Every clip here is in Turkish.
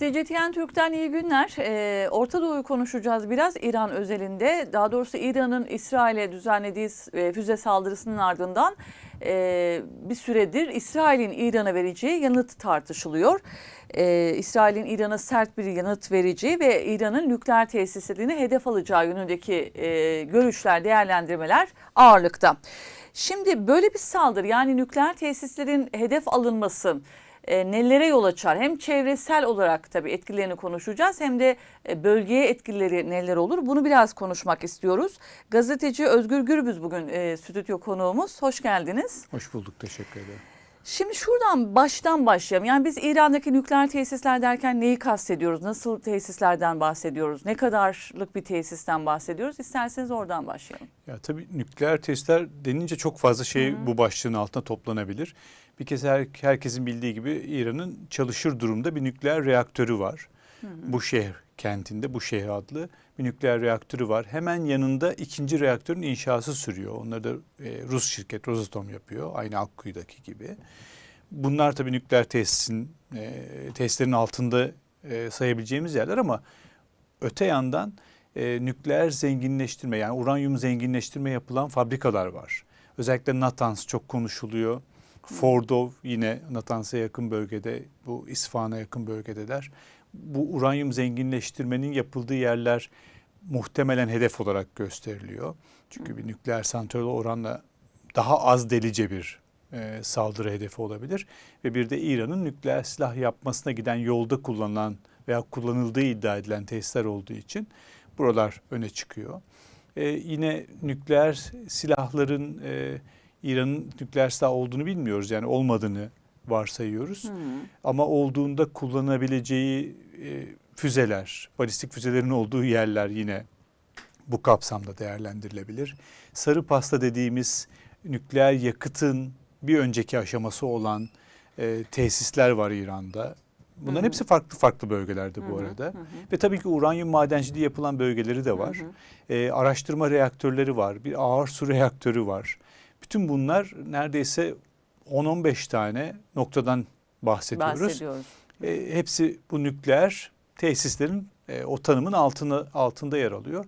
CGTN Türk'ten iyi günler. Ee, Orta Doğu'yu konuşacağız biraz İran özelinde. Daha doğrusu İran'ın İsrail'e düzenlediği e, füze saldırısının ardından e, bir süredir İsrail'in İran'a vereceği yanıt tartışılıyor. Ee, İsrail'in İran'a sert bir yanıt vereceği ve İran'ın nükleer tesislerini hedef alacağı yönündeki e, görüşler, değerlendirmeler ağırlıkta. Şimdi böyle bir saldırı yani nükleer tesislerin hedef alınması e, nelere yol açar? Hem çevresel olarak tabii etkilerini konuşacağız hem de e, bölgeye etkileri neler olur? Bunu biraz konuşmak istiyoruz. Gazeteci Özgür Gürbüz bugün e, stüdyo konuğumuz. Hoş geldiniz. Hoş bulduk, teşekkür ederim. Şimdi şuradan baştan başlayalım. Yani biz İran'daki nükleer tesisler derken neyi kastediyoruz? Nasıl tesislerden bahsediyoruz? Ne kadarlık bir tesisten bahsediyoruz? İsterseniz oradan başlayalım. Ya tabii nükleer testler denince çok fazla şey bu başlığın altına toplanabilir. Bir kez her, herkesin bildiği gibi İran'ın çalışır durumda bir nükleer reaktörü var. Bu şehir kentinde, bu şehir adlı bir nükleer reaktörü var. Hemen yanında ikinci reaktörün inşası sürüyor. Onları da e, Rus şirket Rosatom yapıyor. Aynı Akkuyu'daki gibi. Bunlar tabii nükleer tesisin, e, testlerin altında e, sayabileceğimiz yerler ama öte yandan e, nükleer zenginleştirme yani uranyum zenginleştirme yapılan fabrikalar var. Özellikle Natanz çok konuşuluyor. Fordov yine Natans'a yakın bölgede, bu İsfahan'a yakın bölgedeler. Bu uranyum zenginleştirmenin yapıldığı yerler muhtemelen hedef olarak gösteriliyor. Çünkü bir nükleer santral oranla daha az delice bir e, saldırı hedefi olabilir. Ve bir de İran'ın nükleer silah yapmasına giden yolda kullanılan veya kullanıldığı iddia edilen tesisler olduğu için buralar öne çıkıyor. E, yine nükleer silahların e, İran'ın nükleer silah olduğunu bilmiyoruz. Yani olmadığını varsayıyoruz. Ama olduğunda kullanabileceği e, füzeler, balistik füzelerin olduğu yerler yine bu kapsamda değerlendirilebilir. Sarı pasta dediğimiz nükleer yakıtın bir önceki aşaması olan e, tesisler var İran'da. Bunların hepsi farklı farklı bölgelerde bu arada. Ve tabii ki uranyum madenciliği yapılan bölgeleri de var. E, araştırma reaktörleri var. Bir ağır su reaktörü var. Bütün bunlar neredeyse 10-15 tane noktadan bahsediyoruz. Bahsediyoruz. E, hepsi bu nükleer tesislerin e, o tanımın altında altında yer alıyor.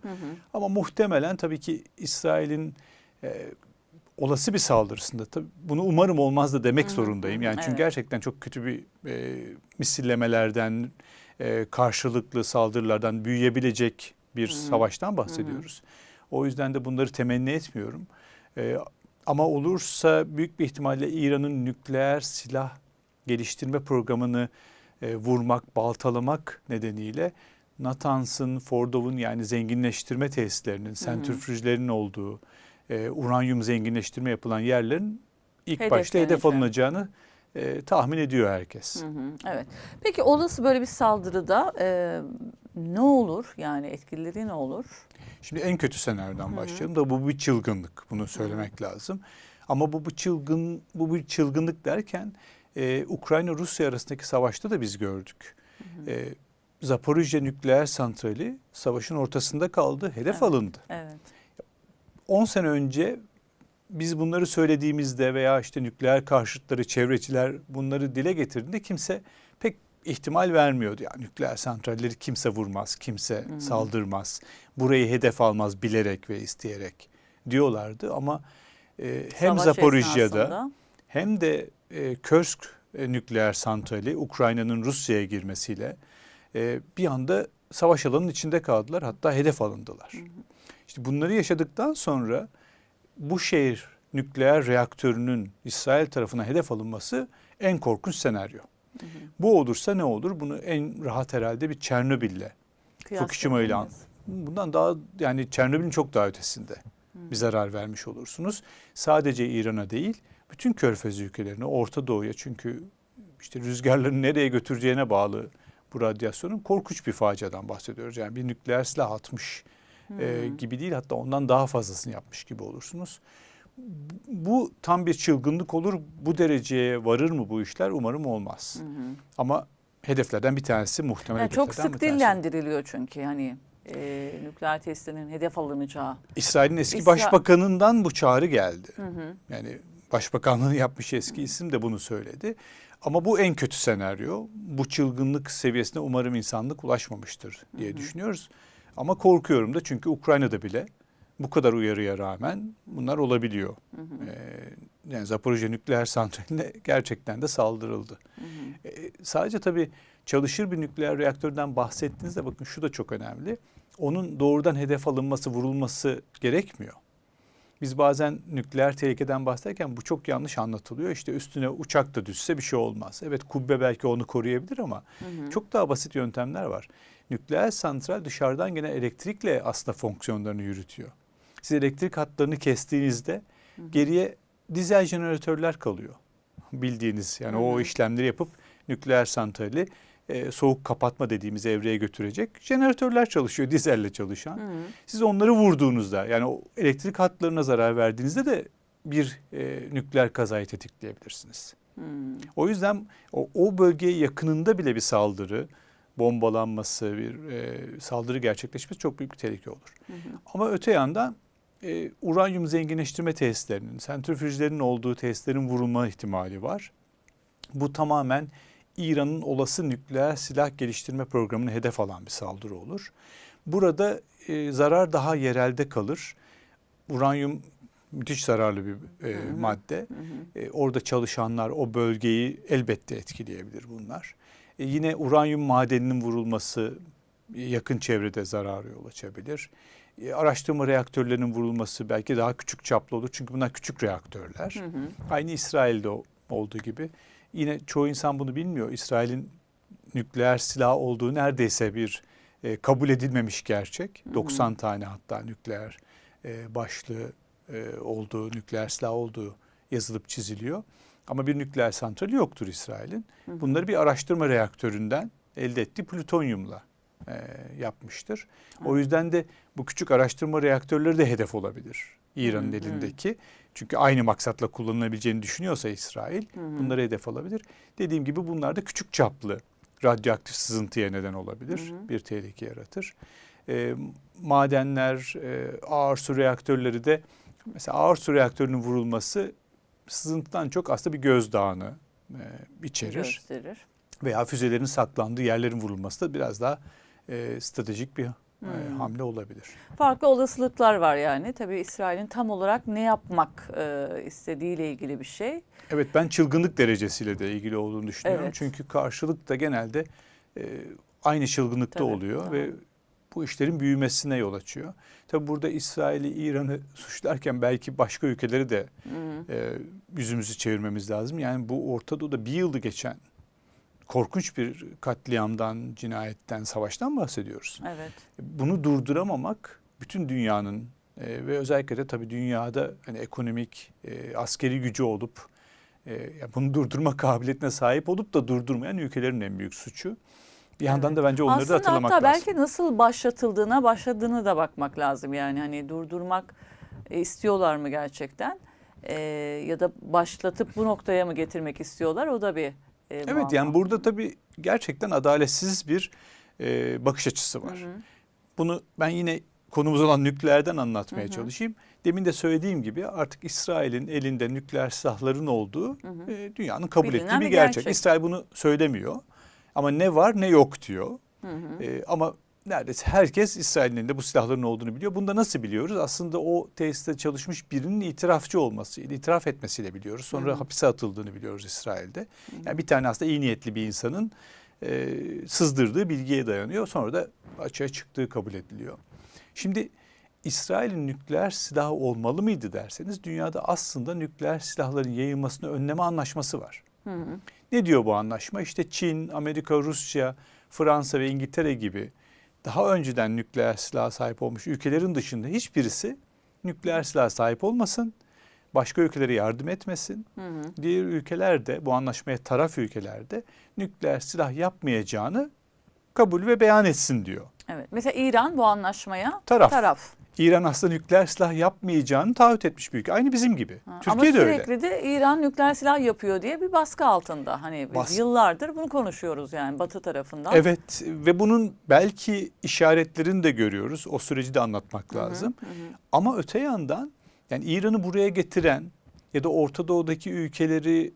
Ama muhtemelen tabii ki İsrail'in e, olası bir saldırısında tabii bunu umarım olmaz da demek zorundayım. Yani çünkü evet. gerçekten çok kötü bir e, misillemelerden, e, karşılıklı saldırılardan büyüyebilecek bir savaştan bahsediyoruz. O yüzden de bunları temenni etmiyorum. E, ama olursa büyük bir ihtimalle İran'ın nükleer silah geliştirme programını e, vurmak, baltalamak nedeniyle Natans'ın, Fordov'un yani zenginleştirme tesislerinin, sentrifüjlerinin olduğu, e, uranyum zenginleştirme yapılan yerlerin ilk başta hedef alınacağını e, tahmin ediyor herkes. Hı hı, evet. Peki olası böyle bir saldırıda e, ne olur? Yani etkileri ne olur? Şimdi en kötü senaryodan başlayalım da bu bir çılgınlık. Bunu söylemek lazım. Ama bu bu çılgın bu bir çılgınlık derken e, Ukrayna Rusya arasındaki savaşta da biz gördük. E, Zaporijye nükleer santrali savaşın ortasında kaldı, hedef Evet. alındı. Evet. 10 sene önce biz bunları söylediğimizde veya işte nükleer karşıtları, çevreciler bunları dile getirdiğinde kimse pek ihtimal vermiyordu. Yani nükleer santralleri kimse vurmaz, kimse saldırmaz, burayı hedef almaz bilerek ve isteyerek diyorlardı. Ama e, hem Savaş hem de e, Kursk e, nükleer santrali Ukrayna'nın Rusya'ya girmesiyle e, bir anda savaş alanının içinde kaldılar. Hatta hedef alındılar. İşte bunları yaşadıktan sonra bu şehir nükleer reaktörünün İsrail tarafına hedef alınması en korkunç senaryo. Bu olursa ne olur? Bunu en rahat herhalde bir Çernobil'le, Fukushima ile bundan daha yani Çernobil'in çok daha ötesinde bir zarar vermiş olursunuz. Sadece İran'a değil, bütün Körfez ülkelerine, Orta Doğu'ya çünkü işte rüzgarların nereye götüreceğine bağlı bu radyasyonun korkunç bir faciadan bahsediyoruz. Yani bir nükleer silah atmış e, gibi değil hatta ondan daha fazlasını yapmış gibi olursunuz. Bu tam bir çılgınlık olur. Bu dereceye varır mı bu işler? Umarım olmaz. Ama hedeflerden bir tanesi muhtemelen Yani çok sık dillendiriliyor çünkü hani e, nükleer testlerinin hedef alınacağı. İsrail'in eski İsra- başbakanından bu çağrı geldi. Yani başbakanlığını yapmış eski isim de bunu söyledi. Ama bu en kötü senaryo. Bu çılgınlık seviyesine umarım insanlık ulaşmamıştır diye düşünüyoruz. Ama korkuyorum da çünkü Ukrayna'da bile bu kadar uyarıya rağmen bunlar olabiliyor. Ee, yani Zaporojye nükleer santraline gerçekten de saldırıldı. Ee, sadece tabii çalışır bir nükleer reaktörden bahsettiğinizde bakın şu da çok önemli. Onun doğrudan hedef alınması, vurulması gerekmiyor. Biz bazen nükleer tehlikeden bahsederken bu çok yanlış anlatılıyor. İşte üstüne uçak da düşse bir şey olmaz. Evet kubbe belki onu koruyabilir ama çok daha basit yöntemler var. Nükleer santral dışarıdan gene elektrikle aslında fonksiyonlarını yürütüyor. Siz elektrik hatlarını kestiğinizde geriye dizel jeneratörler kalıyor. Bildiğiniz yani o işlemleri yapıp nükleer santrali e, soğuk kapatma dediğimiz evreye götürecek jeneratörler çalışıyor dizelle çalışan. Siz onları vurduğunuzda yani o elektrik hatlarına zarar verdiğinizde de bir e, nükleer kazayı tetikleyebilirsiniz. O yüzden o, o bölgeye yakınında bile bir saldırı, bombalanması, bir e, saldırı gerçekleşmesi çok büyük bir tehlike olur. Ama öte yandan e, uranyum zenginleştirme tesislerinin, sentrifüjlerin olduğu tesislerin vurulma ihtimali var. Bu tamamen İran'ın olası nükleer silah geliştirme programını hedef alan bir saldırı olur. Burada e, zarar daha yerelde kalır. Uranyum müthiş zararlı bir e, madde. E, orada çalışanlar o bölgeyi elbette etkileyebilir bunlar. E, yine uranyum madeninin vurulması e, yakın çevrede zarara yol açabilir. E, araştırma reaktörlerinin vurulması belki daha küçük çaplı olur. Çünkü bunlar küçük reaktörler. Aynı İsrail'de olduğu gibi. Yine çoğu insan bunu bilmiyor. İsrail'in nükleer silah olduğu neredeyse bir e, kabul edilmemiş gerçek. 90 tane hatta nükleer e, başlığı e, olduğu, nükleer silah olduğu yazılıp çiziliyor. Ama bir nükleer santrali yoktur İsrail'in. Bunları bir araştırma reaktöründen elde ettiği plütonyumla e, yapmıştır. O yüzden de bu küçük araştırma reaktörleri de hedef olabilir İran'ın elindeki. Çünkü aynı maksatla kullanılabileceğini düşünüyorsa İsrail bunları hedef alabilir. Dediğim gibi bunlar da küçük çaplı radyoaktif sızıntıya neden olabilir. Bir tehlike yaratır. E, madenler, e, ağır su reaktörleri de mesela ağır su reaktörünün vurulması sızıntıdan çok aslında bir gözdağını e, içerir Gösterir. veya füzelerin saklandığı yerlerin vurulması da biraz daha e, stratejik bir e, hamle olabilir. Farklı olasılıklar var yani. Tabii İsrail'in tam olarak ne yapmak e, istediğiyle ilgili bir şey. Evet ben çılgınlık derecesiyle de ilgili olduğunu düşünüyorum. Evet. Çünkü karşılık da genelde e, aynı çılgınlıkta Tabii, oluyor tamam. ve bu işlerin büyümesine yol açıyor. Tabi burada İsrail'i, İran'ı suçlarken belki başka ülkeleri de e, yüzümüzü çevirmemiz lazım. Yani bu Orta Doğu'da bir yıldı geçen korkunç bir katliamdan, cinayetten, savaştan bahsediyoruz. Evet. Bunu durduramamak bütün dünyanın e, ve özellikle de tabii dünyada hani ekonomik, e, askeri gücü olup e, bunu durdurma kabiliyetine sahip olup da durdurmayan ülkelerin en büyük suçu. Bir yandan da bence onları da Aslında hatırlamak hatta lazım. belki nasıl başlatıldığına, başladığını da bakmak lazım. Yani hani durdurmak e, istiyorlar mı gerçekten? E, ya da başlatıp bu noktaya mı getirmek istiyorlar? O da bir e, Evet muamma. yani burada tabii gerçekten adaletsiz bir e, bakış açısı var. Bunu ben yine konumuz olan nükleerden anlatmaya çalışayım. Demin de söylediğim gibi artık İsrail'in elinde nükleer silahların olduğu e, dünyanın kabul Bilinen ettiği bir gerçek. gerçek. İsrail bunu söylemiyor. Ama ne var ne yok diyor. E, ama neredeyse herkes İsrail'in elinde bu silahların olduğunu biliyor. Bunu da nasıl biliyoruz? Aslında o tesiste çalışmış birinin itirafçı olmasıyla, itiraf etmesiyle biliyoruz. Sonra hapise atıldığını biliyoruz İsrail'de. Yani bir tane aslında iyi niyetli bir insanın e, sızdırdığı bilgiye dayanıyor. Sonra da açığa çıktığı kabul ediliyor. Şimdi İsrail'in nükleer silahı olmalı mıydı derseniz dünyada aslında nükleer silahların yayılmasını önleme anlaşması var. Ne diyor bu anlaşma? İşte Çin, Amerika, Rusya, Fransa ve İngiltere gibi daha önceden nükleer silaha sahip olmuş ülkelerin dışında hiçbirisi nükleer silaha sahip olmasın, başka ülkelere yardım etmesin. Diğer ülkeler de bu anlaşmaya taraf ülkeler de nükleer silah yapmayacağını kabul ve beyan etsin diyor. Evet. Mesela İran bu anlaşmaya Taraf. taraf. İran aslında nükleer silah yapmayacağını taahhüt etmiş ülke. Aynı bizim gibi. Ha, Türkiye de Ama öyle. sürekli de İran nükleer silah yapıyor diye bir baskı altında. Hani biz Bas- yıllardır bunu konuşuyoruz yani Batı tarafından. Evet ve bunun belki işaretlerini de görüyoruz. O süreci de anlatmak lazım. Ama öte yandan yani İran'ı buraya getiren ya da Orta Doğu'daki ülkeleri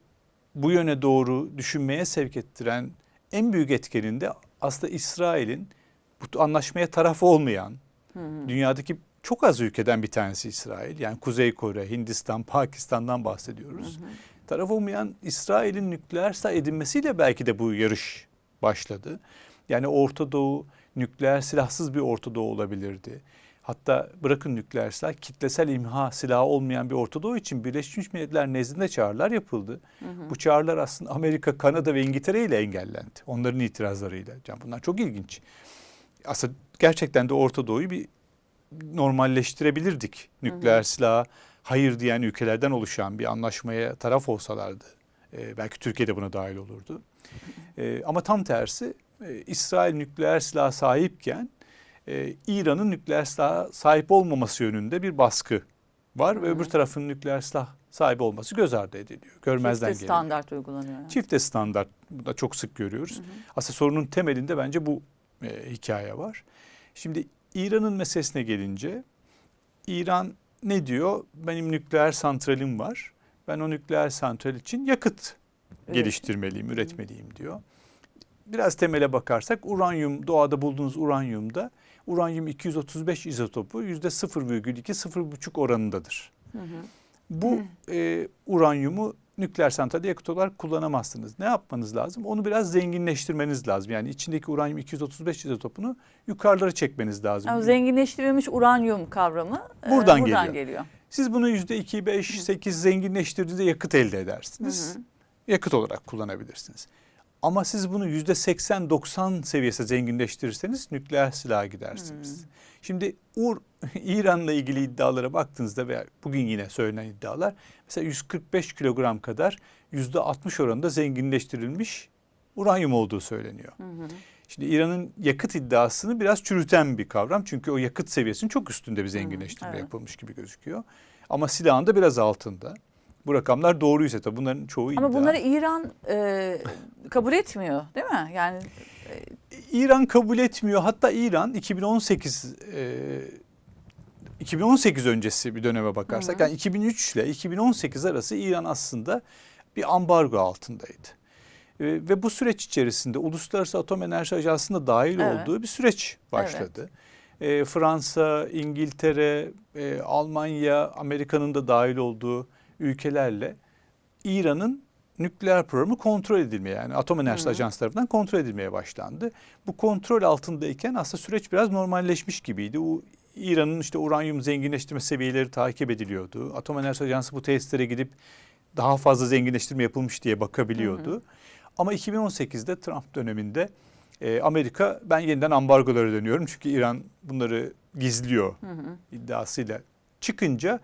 bu yöne doğru düşünmeye sevk ettiren en büyük etkenin de aslında İsrail'in bu anlaşmaya taraf olmayan dünyadaki çok az ülkeden bir tanesi İsrail. Yani Kuzey Kore, Hindistan, Pakistan'dan bahsediyoruz. Taraf olmayan İsrail'in nükleer silah edinmesiyle belki de bu yarış başladı. Yani Orta Doğu nükleer silahsız bir Orta Doğu olabilirdi. Hatta bırakın nükleer silah, kitlesel imha silahı olmayan bir Orta Doğu için Birleşmiş Milletler nezdinde çağrılar yapıldı. Bu çağrılar aslında Amerika, Kanada ve İngiltere ile engellendi. Onların itirazlarıyla. Yani bunlar çok ilginç. Aslında gerçekten de Orta Doğu'yu bir normalleştirebilirdik. Nükleer silaha hayır diyen ülkelerden oluşan bir anlaşmaya taraf olsalardı. Ee, belki Türkiye de buna dahil olurdu. Ee, ama tam tersi e, İsrail nükleer silaha sahipken e, İran'ın nükleer silaha sahip olmaması yönünde bir baskı var ve öbür tarafın nükleer silah sahibi olması göz ardı ediliyor. Görmezden Çifte geliniyor. standart uygulanıyor. yani. Çifte standart da çok sık görüyoruz. Aslında sorunun temelinde bence bu e, hikaye var. Şimdi İran'ın meselesine gelince İran ne diyor? Benim nükleer santralim var. Ben o nükleer santral için yakıt Evet. geliştirmeliyim, üretmeliyim diyor. Biraz temele bakarsak uranyum doğada bulduğunuz uranyumda uranyum 235 izotopu yüzde 0,2-0,5 oranındadır. Bu e, uranyumu nükleer santralde yakıt olarak kullanamazsınız. Ne yapmanız lazım? Onu biraz zenginleştirmeniz lazım. Yani içindeki uranyum 235 izotopunu yukarılara çekmeniz lazım. Yani zenginleştirilmiş uranyum kavramı e, Buradan buradan geliyor. geliyor. Siz bunu yüzde 2, 5, 8 zenginleştirdiğinizde yakıt elde edersiniz. Yakıt olarak kullanabilirsiniz. Ama siz bunu yüzde 80-90 seviyesi zenginleştirirseniz nükleer silaha gidersiniz. Şimdi Ur İran'la ilgili iddialara baktığınızda veya bugün yine söylenen iddialar mesela 145 kilogram kadar yüzde 60 oranında zenginleştirilmiş uranyum olduğu söyleniyor. Şimdi İran'ın yakıt iddiasını biraz çürüten bir kavram. Çünkü o yakıt seviyesinin çok üstünde bir zenginleştirme evet. yapılmış gibi gözüküyor. Ama silahın da biraz altında. Bu rakamlar doğruysa tabii bunların çoğu iddia. Ama bunları İran e, kabul etmiyor değil mi? Yani İran kabul etmiyor. Hatta İran 2018 e, 2018 öncesi bir döneme bakarsak yani 2003 ile 2018 arası İran aslında bir ambargo altındaydı. E, ve bu süreç içerisinde Uluslararası Atom Enerji Ajansı'nda dahil Evet. olduğu bir süreç başladı. E, Fransa, İngiltere, e, Almanya, Amerika'nın da dahil olduğu ülkelerle İran'ın nükleer programı kontrol edilmeye yani Atom Enerjisi Ajansı tarafından kontrol edilmeye başlandı. Bu kontrol altındayken aslında süreç biraz normalleşmiş gibiydi. O İran'ın işte uranyum zenginleştirme seviyeleri takip ediliyordu. Atom Enerjisi Ajansı bu testlere gidip daha fazla zenginleştirme yapılmış diye bakabiliyordu. Ama 2018'de Trump döneminde e, Amerika ben yeniden ambargolara dönüyorum çünkü İran bunları gizliyor iddiasıyla çıkınca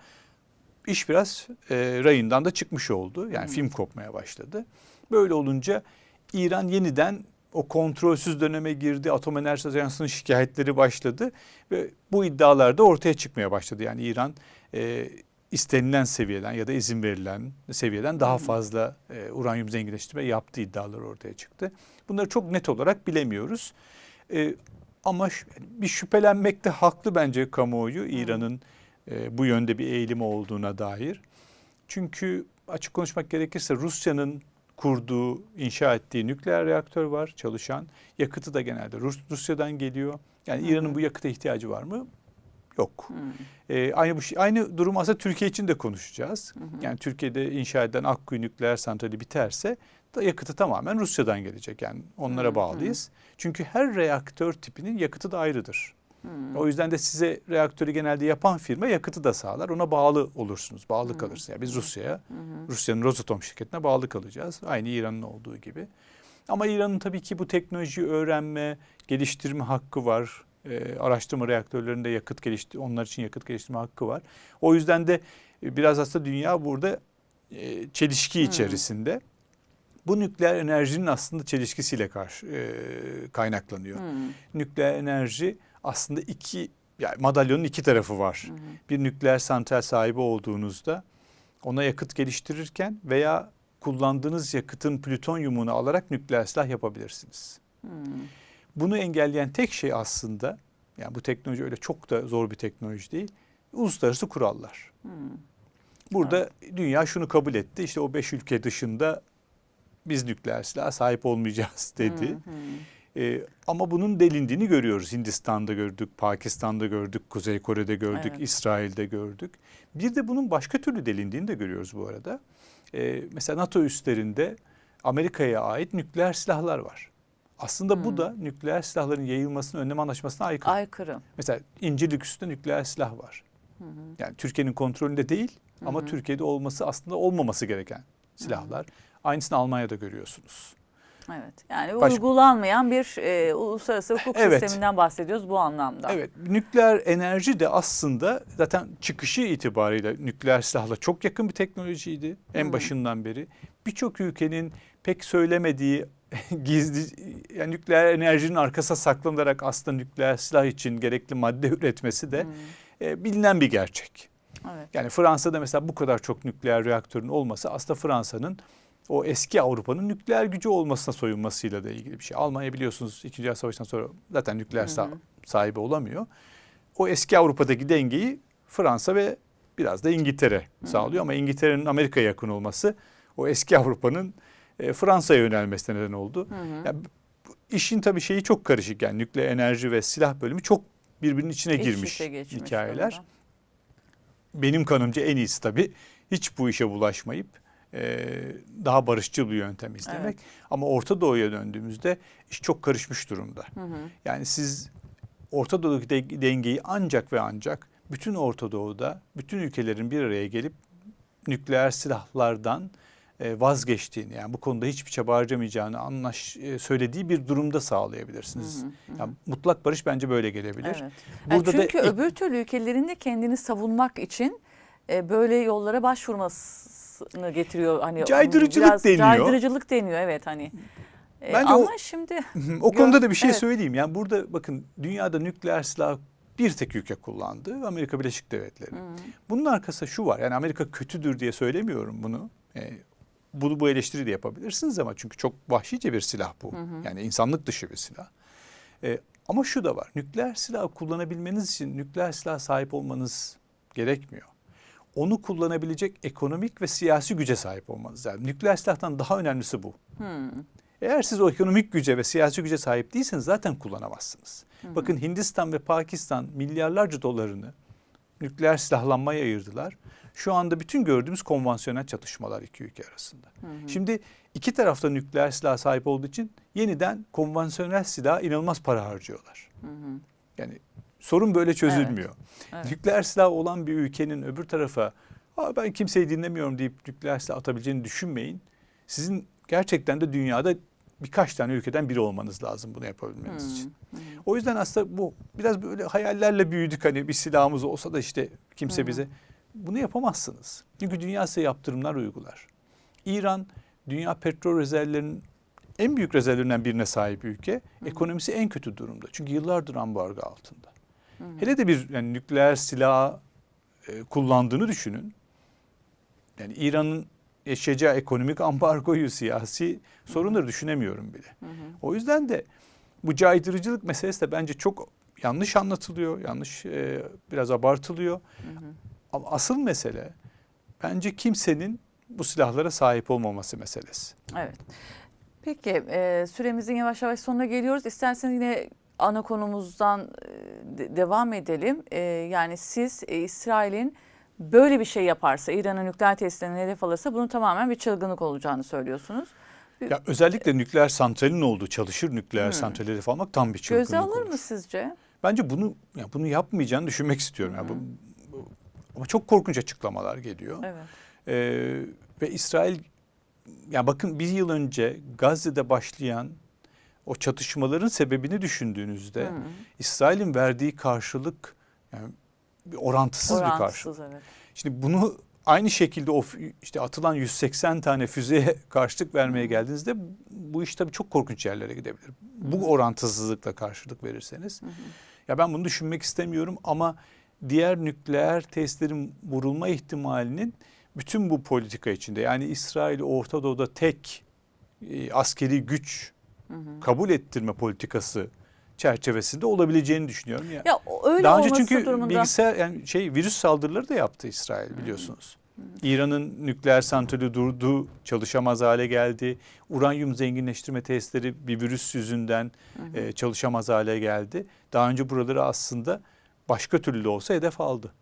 iş biraz e, rayından da çıkmış oldu. Yani film kopmaya başladı. Böyle olunca İran yeniden o kontrolsüz döneme girdi. Atom Enerji Ajansı'nın şikayetleri başladı ve bu iddialar da ortaya çıkmaya başladı. Yani İran e, istenilen seviyeden ya da izin verilen seviyeden daha fazla e, uranyum zenginleştirme yaptığı iddialar ortaya çıktı. Bunları çok net olarak bilemiyoruz. E, ama bir şüphelenmekte haklı bence kamuoyu İran'ın e, bu yönde bir eğilimi olduğuna dair. Çünkü açık konuşmak gerekirse Rusya'nın kurduğu, inşa ettiği nükleer reaktör var çalışan. Yakıtı da genelde Rus, Rusya'dan geliyor. Yani İran'ın bu yakıta ihtiyacı var mı? Yok. E, aynı bu aynı durum aslında Türkiye için de konuşacağız. Yani Türkiye'de inşa edilen Akkuyu nükleer santrali biterse da yakıtı tamamen Rusya'dan gelecek. Yani onlara bağlıyız. Çünkü her reaktör tipinin yakıtı da ayrıdır. O yüzden de size reaktörü genelde yapan firma yakıtı da sağlar. Ona bağlı olursunuz. Bağlı kalırsınız. Yani biz Rusya'ya, Rusya'nın Rosatom şirketine bağlı kalacağız. Aynı İran'ın olduğu gibi. Ama İran'ın tabii ki bu teknolojiyi öğrenme, geliştirme hakkı var. Ee, araştırma reaktörlerinde yakıt geliştir, onlar için yakıt geliştirme hakkı var. O yüzden de e, biraz aslında dünya burada e, çelişki içerisinde. Bu nükleer enerjinin aslında çelişkisiyle karşı e, kaynaklanıyor. Nükleer enerji aslında iki yani madalyonun iki tarafı var. Bir nükleer santral sahibi olduğunuzda ona yakıt geliştirirken veya kullandığınız yakıtın plütonyumunu alarak nükleer silah yapabilirsiniz. Bunu engelleyen tek şey aslında yani bu teknoloji öyle çok da zor bir teknoloji değil. Uluslararası kurallar. Burada dünya şunu kabul etti. İşte o beş ülke dışında biz nükleer silaha sahip olmayacağız dedi. E, ama bunun delindiğini görüyoruz. Hindistan'da gördük, Pakistan'da gördük, Kuzey Kore'de gördük, Evet. İsrail'de gördük. Bir de bunun başka türlü delindiğini de görüyoruz bu arada. E, mesela NATO üslerinde Amerika'ya ait nükleer silahlar var. Aslında bu da nükleer silahların yayılmasını önlem anlaşmasına aykırı. Aykırı. Mesela İncirlik üstünde nükleer silah var. Yani Türkiye'nin kontrolünde değil ama Türkiye'de olması aslında olmaması gereken silahlar. Aynısını Almanya'da görüyorsunuz. Evet. Yani Baş- uygulanmayan bir e, uluslararası hukuk Evet. sisteminden bahsediyoruz bu anlamda. Evet, nükleer enerji de aslında zaten çıkışı itibariyle nükleer silahla çok yakın bir teknolojiydi en başından beri. Birçok ülkenin pek söylemediği gizli yani nükleer enerjinin arkasına saklanarak aslında nükleer silah için gerekli madde üretmesi de e, bilinen bir gerçek. Evet. Yani Fransa'da mesela bu kadar çok nükleer reaktörün olması aslında Fransa'nın o eski Avrupa'nın nükleer gücü olmasına soyunmasıyla da ilgili bir şey. Almanya biliyorsunuz 2. Dünya Savaşı'ndan sonra zaten nükleer sa- sahibi olamıyor. O eski Avrupa'daki dengeyi Fransa ve biraz da İngiltere sağlıyor ama İngiltere'nin Amerika'ya yakın olması o eski Avrupa'nın e, Fransa'ya yönelmesine neden oldu. Ya, bu işin tabii şeyi çok karışık yani nükleer enerji ve silah bölümü çok birbirinin içine İç girmiş hikayeler durumda. benim kanımca en iyisi tabii hiç bu işe bulaşmayıp e, daha barışçıl bir yöntem izlemek. Evet. Ama Orta Doğu'ya döndüğümüzde iş çok karışmış durumda. Yani siz Orta Doğu'daki de- dengeyi ancak ve ancak bütün Orta Doğu'da bütün ülkelerin bir araya gelip nükleer silahlardan e, vazgeçtiğini yani bu konuda hiçbir çaba harcamayacağını anlaş e, söylediği bir durumda sağlayabilirsiniz. Yani mutlak barış bence böyle gelebilir. Evet. Burada Yani da çünkü ilk- öbür türlü ülkelerin de kendini savunmak için e, böyle yollara başvurmasını getiriyor. Hani Caydırıcılık biraz deniyor. Caydırıcılık deniyor evet hani. E, Bence ama o- şimdi o konuda da bir şey Evet. söyleyeyim. Yani burada bakın dünyada nükleer silah bir tek ülke kullandı. Amerika Birleşik Devletleri. Bunun arkasında şu var. Yani Amerika kötüdür diye söylemiyorum bunu. E, bunu bu eleştiri de yapabilirsiniz ama çünkü çok vahşice bir silah bu. Yani insanlık dışı bir silah. E, ama şu da var. Nükleer silah kullanabilmeniz için nükleer silah sahip olmanız gerekmiyor. Onu kullanabilecek ekonomik ve siyasi güce sahip olmanız lazım. Nükleer silahtan daha önemlisi bu. Eğer siz o ekonomik güce ve siyasi güce sahip değilseniz zaten kullanamazsınız. Bakın Hindistan ve Pakistan milyarlarca dolarını nükleer silahlanmaya ayırdılar. Şu anda bütün gördüğümüz konvansiyonel çatışmalar iki ülke arasında. Şimdi iki tarafta nükleer silah sahip olduğu için yeniden konvansiyonel silaha inanılmaz para harcıyorlar. Yani sorun böyle çözülmüyor. Evet. Nükleer silah olan bir ülkenin öbür tarafa Aa, ben kimseyi dinlemiyorum deyip nükleer silah atabileceğini düşünmeyin. Sizin gerçekten de dünyada birkaç tane ülkeden biri olmanız lazım bunu yapabilmeniz için. O yüzden aslında bu biraz böyle hayallerle büyüdük hani bir silahımız olsa da işte kimse bize bunu yapamazsınız. Çünkü dünya size yaptırımlar uygular. İran dünya petrol rezervlerinin en büyük rezervlerinden birine sahip ülke. Ekonomisi en kötü durumda. Çünkü yıllardır ambargo altında. Hele de bir yani nükleer silah e, kullandığını düşünün. Yani İran'ın yaşayacağı ekonomik ambargoyu, siyasi sorunları düşünemiyorum bile. O yüzden de bu caydırıcılık meselesi de bence çok yanlış anlatılıyor, yanlış e, biraz abartılıyor. Ama asıl mesele bence kimsenin bu silahlara sahip olmaması meselesi. Evet. Peki e, süremizin yavaş yavaş sonuna geliyoruz. İsterseniz yine ana konumuzdan de- devam edelim. E, yani siz e, İsrail'in böyle bir şey yaparsa, İran'ın nükleer tesislerini hedef alırsa bunun tamamen bir çılgınlık olacağını söylüyorsunuz. Ya özellikle nükleer santralin olduğu çalışır nükleer santrali hedef almak tam bir çılgınlık Göze alır olur. mı sizce? Bence bunu ya bunu yapmayacağını düşünmek istiyorum. Yani bu, bu- ama çok korkunç açıklamalar geliyor. Evet. Ee, ve İsrail ya bakın bir yıl önce Gazze'de başlayan o çatışmaların sebebini düşündüğünüzde Hı. İsrail'in verdiği karşılık yani bir orantısız, bir karşılık. Orantısız evet. Şimdi bunu aynı şekilde o işte atılan 180 tane füzeye karşılık vermeye geldiğinizde bu iş tabii çok korkunç yerlere gidebilir. Bu orantısızlıkla karşılık verirseniz. Ya ben bunu düşünmek istemiyorum ama diğer nükleer testlerin vurulma ihtimalinin bütün bu politika içinde yani İsrail Orta Doğu'da tek e, askeri güç kabul ettirme politikası çerçevesinde olabileceğini düşünüyorum. Ya, Ya öyle daha önce olması çünkü durumunda. bilgisayar yani şey virüs saldırıları da yaptı İsrail biliyorsunuz. İran'ın nükleer santrali durdu, çalışamaz hale geldi. Uranyum zenginleştirme testleri bir virüs yüzünden e, çalışamaz hale geldi. Daha önce buraları aslında başka türlü de olsa hedef aldı.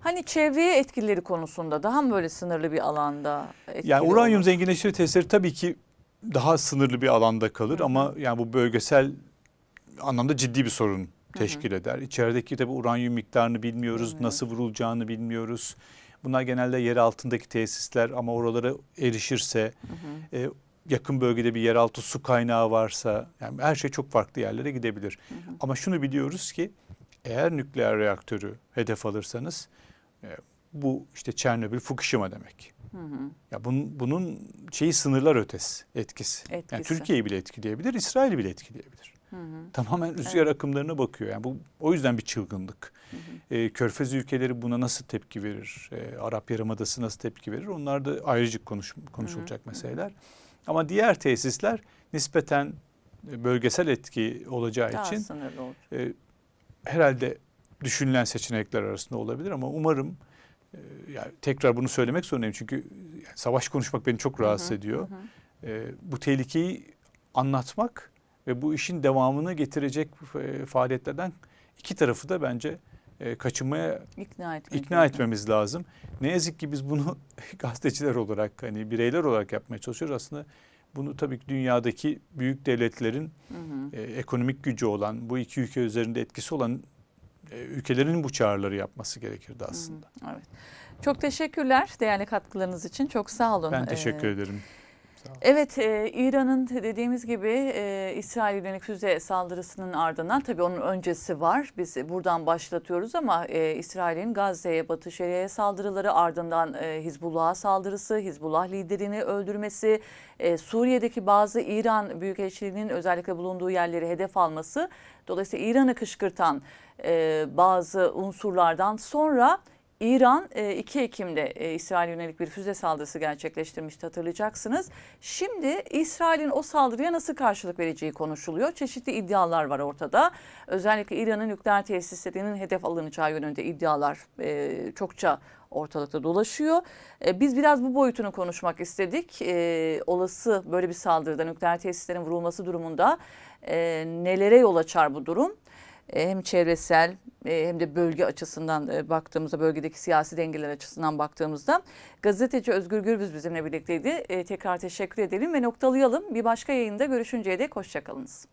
Hani çevreye etkileri konusunda daha mı böyle sınırlı bir alanda etkili Yani uranyum olur? zenginleştirme testleri tabii ki daha sınırlı bir alanda kalır ama yani bu bölgesel anlamda ciddi bir sorun teşkil eder. İçerideki tabii uranyum miktarını bilmiyoruz, nasıl vurulacağını bilmiyoruz. Bunlar genelde yer altındaki tesisler ama oralara erişirse, e, yakın bölgede bir yeraltı su kaynağı varsa, yani her şey çok farklı yerlere gidebilir. Ama şunu biliyoruz ki eğer nükleer reaktörü hedef alırsanız, e, bu işte Çernobil, Fukushima demek. Ya bunun, bunun şeyi sınırlar ötesi etkisi. Yani Etkisi. Türkiye'yi bile etkileyebilir, İsrail'i bile etkileyebilir. Tamamen rüzgar akımlarına bakıyor. Yani bu o yüzden bir çılgınlık. Ee, Körfez ülkeleri buna nasıl tepki verir? Ee, Arap Yarımadası nasıl tepki verir? Onlar da ayrıca konuş, konuşulacak meseleler. Ama diğer tesisler nispeten e, bölgesel etki olacağı Daha için e, herhalde düşünülen seçenekler arasında olabilir ama umarım e, yani tekrar bunu söylemek zorundayım çünkü savaş konuşmak beni çok rahatsız ediyor. E, bu tehlikeyi anlatmak ve bu işin devamını getirecek e, faaliyetlerden iki tarafı da bence e, kaçınmaya İkna etmek. ikna etmemiz lazım. Ne yazık ki biz bunu gazeteciler olarak hani bireyler olarak yapmaya çalışıyoruz aslında. Bunu tabii ki dünyadaki büyük devletlerin e, ekonomik gücü olan, bu iki ülke üzerinde etkisi olan e, ülkelerin bu çağrıları yapması gerekirdi aslında. Evet. Çok teşekkürler değerli katkılarınız için. Çok sağ olun. Ben teşekkür Ee, ederim. Evet, e, İran'ın dediğimiz gibi e, İsrail yönelik füze saldırısının ardından tabii onun öncesi var. Biz buradan başlatıyoruz ama e, İsrail'in Gazze'ye, Batı Şeria'ya saldırıları ardından e, Hizbullah'a saldırısı, Hizbullah liderini öldürmesi, e, Suriye'deki bazı İran Büyükelçiliğinin özellikle bulunduğu yerleri hedef alması. Dolayısıyla İran'ı kışkırtan e, bazı unsurlardan sonra İran e, 2 Ekim'de e, İsrail yönelik bir füze saldırısı gerçekleştirmişti hatırlayacaksınız. Şimdi İsrail'in o saldırıya nasıl karşılık vereceği konuşuluyor. Çeşitli iddialar var ortada. Özellikle İran'ın nükleer tesislerinin hedef alınacağı yönünde iddialar e, çokça ortalıkta dolaşıyor. E, Biz biraz bu boyutunu konuşmak istedik. E, Olası böyle bir saldırıda nükleer tesislerin vurulması durumunda e, nelere yol açar bu durum? E, hem çevresel e, hem de bölge açısından e, baktığımızda bölgedeki siyasi dengeler açısından baktığımızda gazeteci Özgür Gürbüz bizimle birlikteydi. Tekrar teşekkür edelim ve noktalayalım. Bir başka yayında görüşünceye dek hoşçakalınız.